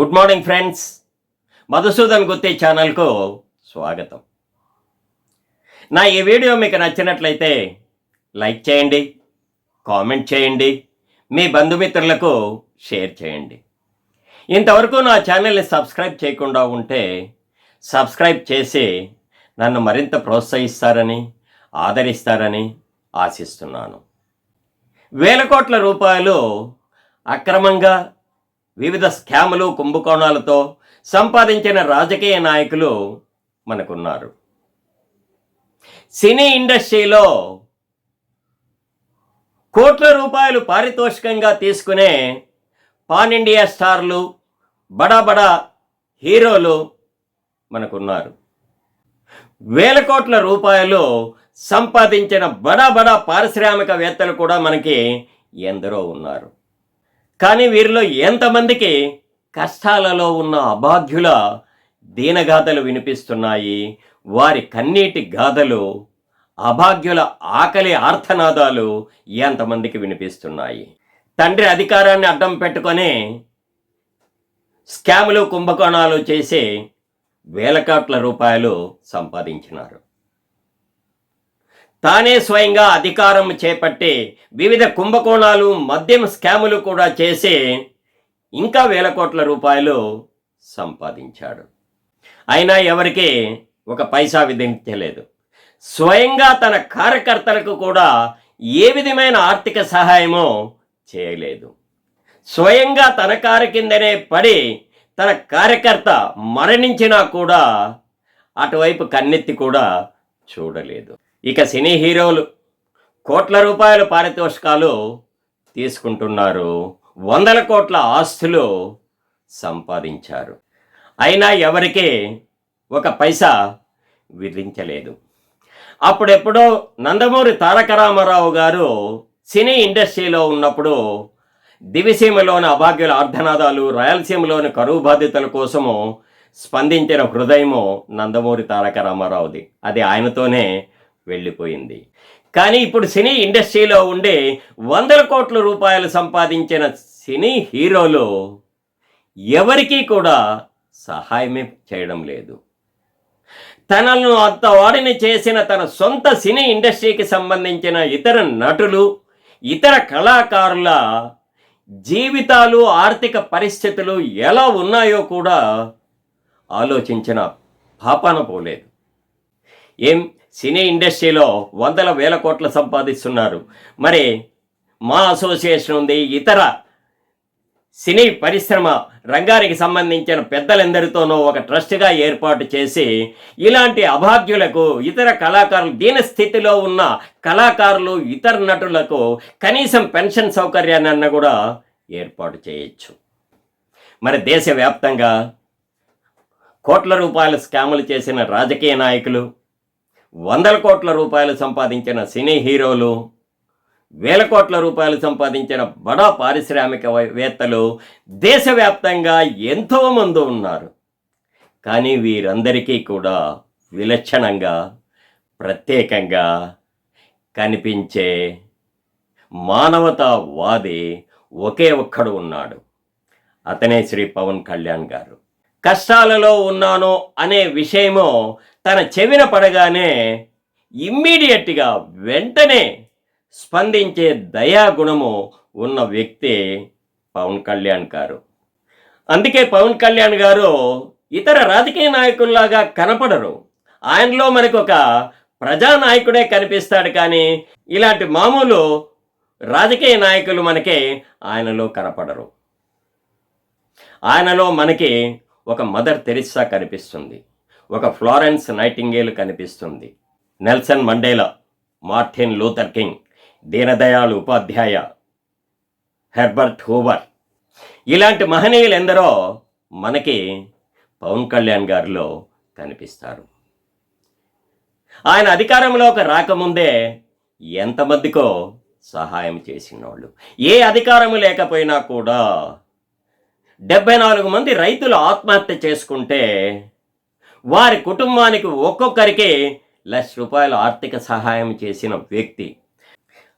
Good morning friends. Madhusudan Gutti ఛానల్కు స్వాగతం. నా ఈ వీడియో మీకు నచ్చినట్లయితే లైక్ చేయండి కామెంట్ చేయండి మీ బంధుమిత్రులకు షేర్ చేయండి. ఇంతవరకు నా ఛానల్ని సబ్స్క్రైబ్ చేయకుండా ఉంటే సబ్స్క్రైబ్ చేసి నన్ను మరింత ప్రోత్సహిస్తారని ఆదరిస్తారని ఆశిస్తున్నాను. వేల కోట్ల రూపాయలు అక్రమంగా వివిధ స్కాములు కుంభకోణాలతో సంపాదించిన రాజకీయ నాయకులు మనకున్నారు. సినీ ఇండస్ట్రీలో కోట్ల రూపాయలు పారితోషికంగా తీసుకునే పాన్ ఇండియా స్టార్లు బడా బడా హీరోలు మనకున్నారు. వేల కోట్ల రూపాయలు సంపాదించిన బడా బడా పారిశ్రామికవేత్తలు కూడా మనకి ఎందరో ఉన్నారు. కానీ వీరిలో ఎంతమందికి కష్టాలలో ఉన్న అభాగ్యుల దీనగాథలు వినిపిస్తున్నాయి? వారి కన్నీటి గాథలు అభాగ్యుల ఆకలి ఆర్తనాదాలు ఎంతమందికి వినిపిస్తున్నాయి? తండ్రి అధికారాన్ని అడ్డం పెట్టుకొని స్కాములు కుంభకోణాలు చేసి వేల కోట్ల రూపాయలు సంపాదించినారు. తానే స్వయంగా అధికారం చేపట్టి వివిధ కుంభకోణాలు మద్యం స్కాములు కూడా చేసి ఇంకా వేల కోట్ల రూపాయలు సంపాదించాడు. అయినా ఎవరికి ఒక పైసా విధించలేదు. స్వయంగా తన కార్యకర్తలకు కూడా ఏ విధమైన ఆర్థిక సహాయమో చేయలేదు. స్వయంగా తన కారు కిందనే పడి తన కార్యకర్త మరణించినా కూడా అటువైపు కన్నెత్తి కూడా చూడలేదు. ఇక సినీ హీరోలు కోట్ల రూపాయల పారితోషికాలు తీసుకుంటున్నారు. వందల కోట్ల ఆస్తులు సంపాదించారు. అయినా ఎవరికి ఒక పైసా విధించలేదు. అప్పుడెప్పుడో నందమూరి తారక రామారావు గారు సినీ ఇండస్ట్రీలో ఉన్నప్పుడు దివిసీమలోని అభాగ్యుల అర్ధనాదాలు రాయలసీమలోని కరువు బాధితుల కోసము స్పందించిన హృదయము నందమూరి తారక రామారావుది. అది ఆయనతోనే వెళ్ళిపోయింది. కానీ ఇప్పుడు సినీ ఇండస్ట్రీలో ఉండే వందల కోట్ల రూపాయలు సంపాదించిన సినీ హీరోలు ఎవరికీ కూడా సహాయమే చేయడం లేదు. తనను అంత వాడిని చేసిన తన సొంత సినీ ఇండస్ట్రీకి సంబంధించిన ఇతర నటులు ఇతర కళాకారుల జీవితాలు ఆర్థిక పరిస్థితులు ఎలా ఉన్నాయో కూడా ఆలోచించిన పాపాన పోలేదు. ఏం సినీ ఇండస్ట్రీలో వందల వేల కోట్లు సంపాదిస్తున్నారు. మరి మా అసోసియేషన్ ఉంది ఇతర సినీ పరిశ్రమ రంగానికి సంబంధించిన పెద్దలందరితోనూ ఒక ట్రస్ట్గా ఏర్పాటు చేసి ఇలాంటి అభాగ్యులకు ఇతర కళాకారులు దీన స్థితిలో ఉన్న కళాకారులు ఇతర నటులకు కనీసం పెన్షన్ సౌకర్యాన్ని కూడా ఏర్పాటు చేయొచ్చు. మరి దేశవ్యాప్తంగా కోట్ల రూపాయల స్కాములు చేసిన రాజకీయ నాయకులు వందల కోట్ల రూపాయలు సంపాదించిన సినీ హీరోలు వేల కోట్ల రూపాయలు సంపాదించిన బడా పారిశ్రామికవేత్తలు దేశవ్యాప్తంగా ఎంతోమంది ఉన్నారు. కానీ వీరందరికీ కూడా విలక్షణంగా ప్రత్యేకంగా కనిపించే మానవతావాది ఒకే ఒక్కడు ఉన్నాడు. అతనే శ్రీ పవన్ కళ్యాణ్ గారు. కష్టాలలో ఉన్నాను అనే విషయము తన చెవిన పడగానే ఇమ్మీడియట్గా వెంటనే స్పందించే దయాగుణము ఉన్న వ్యక్తి పవన్ కళ్యాణ్ గారు. అందుకే పవన్ కళ్యాణ్ గారు ఇతర రాజకీయ నాయకుల్లాగా కనపడరు. ఆయనలో మనకు ఒక ప్రజానాయకుడే కనిపిస్తాడు కానీ ఇలాంటి మామూలు రాజకీయ నాయకులు మనకి ఆయనలో కనపడరు. ఆయనలో మనకి ఒక మదర్ తెరిస్సా కనిపిస్తుంది. ఒక ఫ్లోరెన్స్ నైటింగేల్ కనిపిస్తుంది. Nelson Mandela Martin Luther King Deendayal Upadhyaya Herbert Hoover. ఇలాంటి మహనీయులు ఎందరో మనకి పవన్ కళ్యాణ్ గారిలో కనిపిస్తారు. ఆయన అధికారంలోకి రాకముందే ఎంతమందికో సహాయం చేసినోళ్ళు. ఏ అధికారము లేకపోయినా కూడా డెబ్బై నాలుగు మంది రైతులు ఆత్మహత్య చేసుకుంటే వారి కుటుంబానికి ఒక్కొక్కరికి లక్ష రూపాయల ఆర్థిక సహాయం చేసిన వ్యక్తి.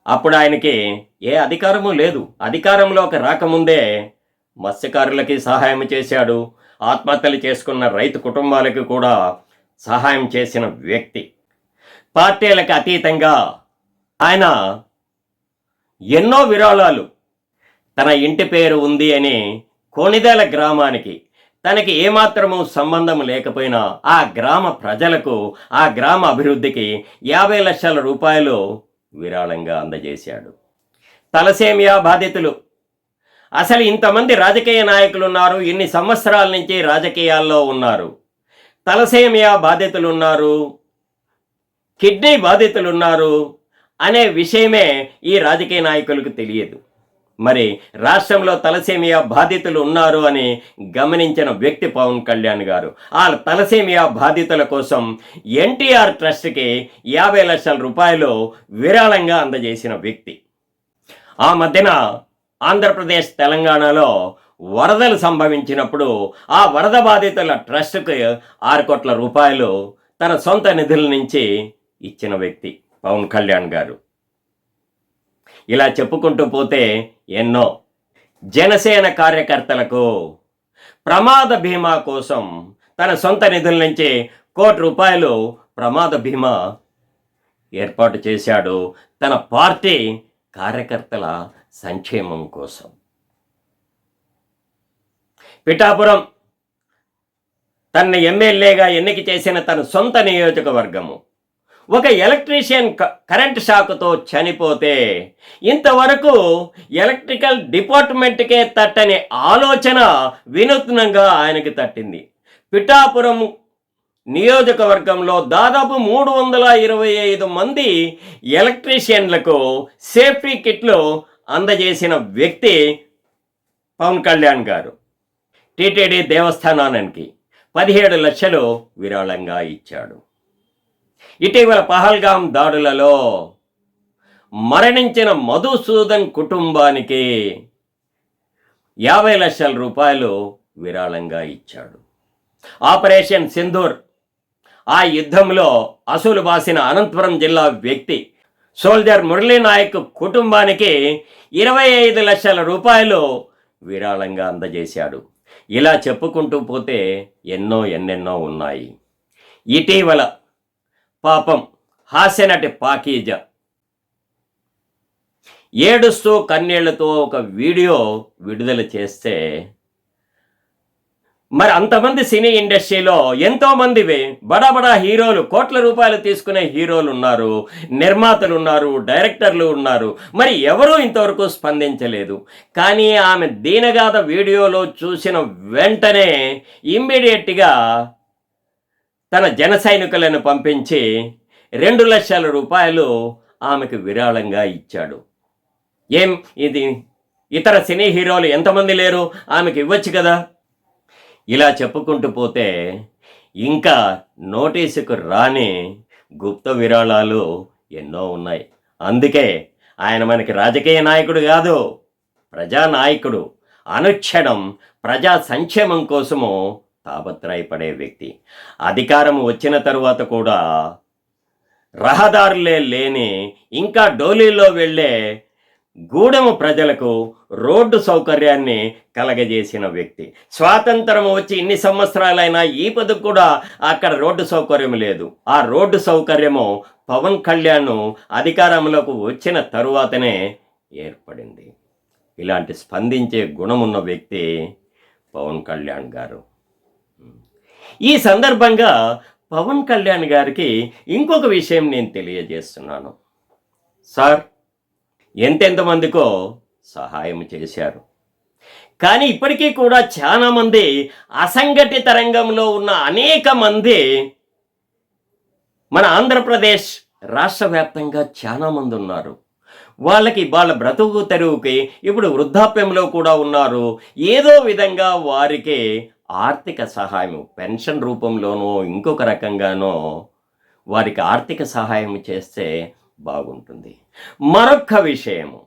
అప్పుడు ఆయనకి ఏ అధికారము లేదు. అధికారంలోకి రాకముందే మత్స్యకారులకి సహాయం చేశాడు. ఆత్మహత్యలు చేసుకున్న రైతు కుటుంబాలకి కూడా సహాయం చేసిన వ్యక్తి. పార్టీలకు అతీతంగా ఆయన ఎన్నో విరాళాలు. తన ఇంటి పేరు ఉంది అని కోణిదేల గ్రామానికి తనకి ఏమాత్రము సంబంధం లేకపోయినా ఆ గ్రామ ప్రజలకు ఆ గ్రామ అభివృద్ధికి యాభై లక్షల రూపాయలు విరాళంగా అందజేశాడు. తలసేమియా బాధితులు. అసలు ఇంతమంది రాజకీయ నాయకులు ఉన్నారు ఇన్ని సంవత్సరాల నుంచి రాజకీయాల్లో ఉన్నారు. తలసేమియా బాధితులు ఉన్నారు కిడ్నీ బాధితులు ఉన్నారు అనే విషయమే ఈ రాజకీయ నాయకులకు తెలియదు. మరి రాష్ట్రంలో తలసేమియా బాధితులు ఉన్నారు అని గమనించిన వ్యక్తి పవన్ కళ్యాణ్ గారు. ఆ తలసేమియా బాధితుల కోసం ఎన్టీఆర్ ట్రస్ట్కి యాభై లక్షల రూపాయలు విరాళంగా అందజేసిన వ్యక్తి. ఆ మధ్యన ఆంధ్రప్రదేశ్ తెలంగాణలో వరదలు సంభవించినప్పుడు ఆ వరద బాధితుల ట్రస్ట్కి ఆరు కోట్ల రూపాయలు తన సొంత నిధుల నుంచి ఇచ్చిన వ్యక్తి పవన్ కళ్యాణ్ గారు. ఇలా చెప్పుకుంటూ పోతే ఎన్నో. జనసేన కార్యకర్తలకు ప్రమాద బీమా కోసం తన సొంత నిధుల నుంచి కోటి రూపాయలు ప్రమాద బీమా ఏర్పాటు చేశాడు తన పార్టీ కార్యకర్తల సంక్షేమం కోసం. పిఠాపురం తన ఎమ్మెల్యేగా ఎన్నిక చేసిన తన సొంత నియోజకవర్గము. ఒక ఎలక్ట్రీషియన్ క- కరెంట్ షాక్తో చనిపోతే ఇంతవరకు ఎలక్ట్రికల్ డిపార్ట్మెంట్కే తట్టని ఆలోచన వినూత్నంగా ఆయనకి తట్టింది. పిఠాపురం నియోజకవర్గంలో దాదాపు మూడు వందల ఇరవై ఐదు మంది ఎలక్ట్రీషియన్లకు సేఫ్టీ కిట్లు అందజేసిన వ్యక్తి పవన్ కళ్యాణ్ గారు. టీటీడీ దేవస్థానానికి పదిహేడు లక్షలు విరాళంగా ఇచ్చాడు. ఇటీవల పహల్గాం దాడులలో మరణించిన మధుసూదన్ కుటుంబానికి యాభై లక్షల రూపాయలు విరాళంగా ఇచ్చాడు. ఆపరేషన్ సింధూర్ ఆ యుద్ధంలో అసలు బాసిన అనంతపురం జిల్లా వ్యక్తి సోల్జర్ మురళీనాయక్ కుటుంబానికి ఇరవై ఐదు లక్షల రూపాయలు విరాళంగా అందజేశాడు. ఇలా చెప్పుకుంటూ పోతే ఎన్నో ఎన్నెన్నో ఉన్నాయి. ఇటీవల పాపం. హాస్యనటి పాకీజ. ఏడుస్తూ కన్నీళ్ళతో ఒక వీడియో విడుదల చేస్తే మరి అంతమంది సినీ ఇండస్ట్రీలో ఎంతోమంది బడా బడా హీరోలు కోట్ల రూపాయలు తీసుకునే హీరోలు ఉన్నారు నిర్మాతలు ఉన్నారు డైరెక్టర్లు ఉన్నారు మరి ఎవరూ ఇంతవరకు స్పందించలేదు. కానీ ఆమె దీనగాథ వీడియోలో చూసిన వెంటనే ఇమ్మీడియట్గా తన జన సైనికులను పంపించి రెండు లక్షల రూపాయలు ఆమెకు విరాళంగా ఇచ్చాడు. ఏం ఇది? ఇతర సినీ హీరోలు ఎంతమంది లేరు? ఆమెకు ఇవ్వచ్చు కదా? ఇలా చెప్పుకుంటూ పోతే ఇంకా నోటీసుకు రాని గుప్త విరాళాలు ఎన్నో ఉన్నాయి. అందుకే ఆయన మనకి రాజకీయ నాయకుడు కాదు ప్రజానాయకుడు. అనుక్షణం ప్రజా సంక్షేమం కోసము తాపత్రయపడే వ్యక్తి. అధికారం వచ్చిన తరువాత కూడా రహదారులే లేని ఇంకా డోలీలో వెళ్ళే గూడెము ప్రజలకు రోడ్డు సౌకర్యాన్ని కలగజేసిన వ్యక్తి. స్వాతంత్రం వచ్చి ఇన్ని సంవత్సరాలైనా ఈ పదకు కూడా అక్కడ రోడ్డు సౌకర్యం లేదు. ఆ రోడ్డు సౌకర్యము పవన్ కళ్యాణ్ అధికారంలోకి వచ్చిన తరువాతనే ఏర్పడింది. ఇలాంటి స్పందించే గుణమున్న వ్యక్తి పవన్ కళ్యాణ్ గారు. ఈ సందర్భంగా పవన్ కళ్యాణ్ గారికి ఇంకొక విషయం నేను తెలియజేస్తున్నాను. సార్ ఎంతెంతమందికో సహాయం చేశారు. కానీ ఇప్పటికీ కూడా చాలామంది అసంఘటిత రంగంలో ఉన్న అనేక మంది మన ఆంధ్రప్రదేశ్ రాష్ట్ర వ్యాప్తంగా చాలా మంది ఉన్నారు. వాళ్ళకి వాళ్ళ బ్రతుకు తెరువుకి ఇప్పుడు వృద్ధాప్యంలో కూడా ఉన్నారు. ఏదో విధంగా వారికి ఆర్థిక సహాయం పెన్షన్ రూపంలోనో ఇంకొక రకంగానో వారికి ఆర్థిక సహాయం చేస్తే బాగుంటుంది. మరొక్క విషయము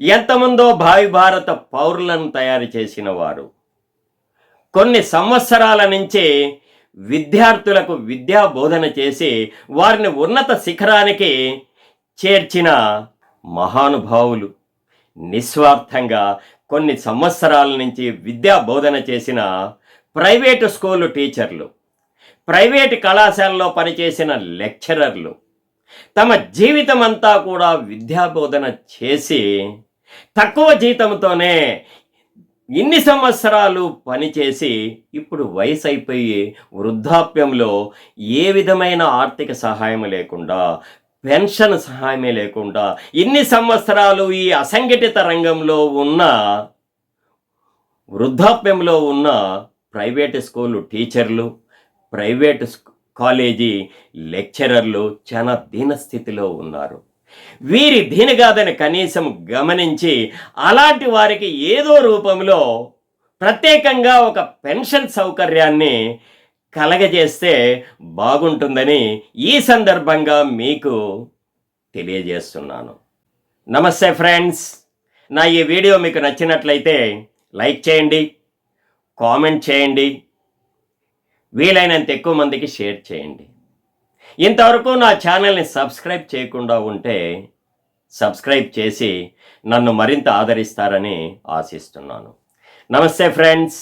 ఎంతమందో భావి భారత పౌరులను తయారు చేసిన వారు కొన్ని సంవత్సరాల నుంచి విద్యార్థులకు విద్యా బోధన చేసి వారిని ఉన్నత శిఖరానికి చేర్చిన మహానుభావులు నిస్వార్థంగా కొన్ని సంవత్సరాల నుంచి విద్యా బోధన చేసిన ప్రైవేటు స్కూలు టీచర్లు ప్రైవేటు కళాశాలలో పనిచేసిన లెక్చరర్లు తమ జీవితం అంతా కూడా విద్యాబోధన చేసి తక్కువ జీతంతోనే ఇన్ని సంవత్సరాలు పనిచేసి ఇప్పుడు వయసు అయిపోయి వృద్ధాప్యంలో ఏ విధమైన ఆర్థిక సహాయం లేకుండా పెన్షన్ సహాయమే లేకుండా ఇన్ని సంవత్సరాలు ఈ అసంఘటిత రంగంలో ఉన్న వృద్ధాప్యంలో ఉన్న ప్రైవేట్ స్కూలు టీచర్లు ప్రైవేట్ స్కూ- కాలేజీ లెక్చరర్లు చాలా దీనస్థితిలో ఉన్నారు. వీరి దీనిగాదని కనీసం గమనించి అలాంటి వారికి ఏదో రూపంలో ప్రత్యేకంగా ఒక పెన్షన్ సౌకర్యాన్ని కలగజేస్తే బాగుంటుందని ఈ సందర్భంగా మీకు తెలియజేస్తున్నాను. నమస్తే ఫ్రెండ్స్. నా ఈ వీడియో మీకు నచ్చినట్లయితే లైక్ చేయండి కామెంట్ చేయండి. వీలైనంత ఎక్కువ మందికి షేర్ చేయండి. ఇంతవరకు నా ఛానల్ని సబ్స్క్రైబ్ చేయకుండా ఉంటే సబ్స్క్రైబ్ చేసి నన్ను మరింత ఆదరిస్తారని ఆశిస్తున్నాను. నమస్తే ఫ్రెండ్స్.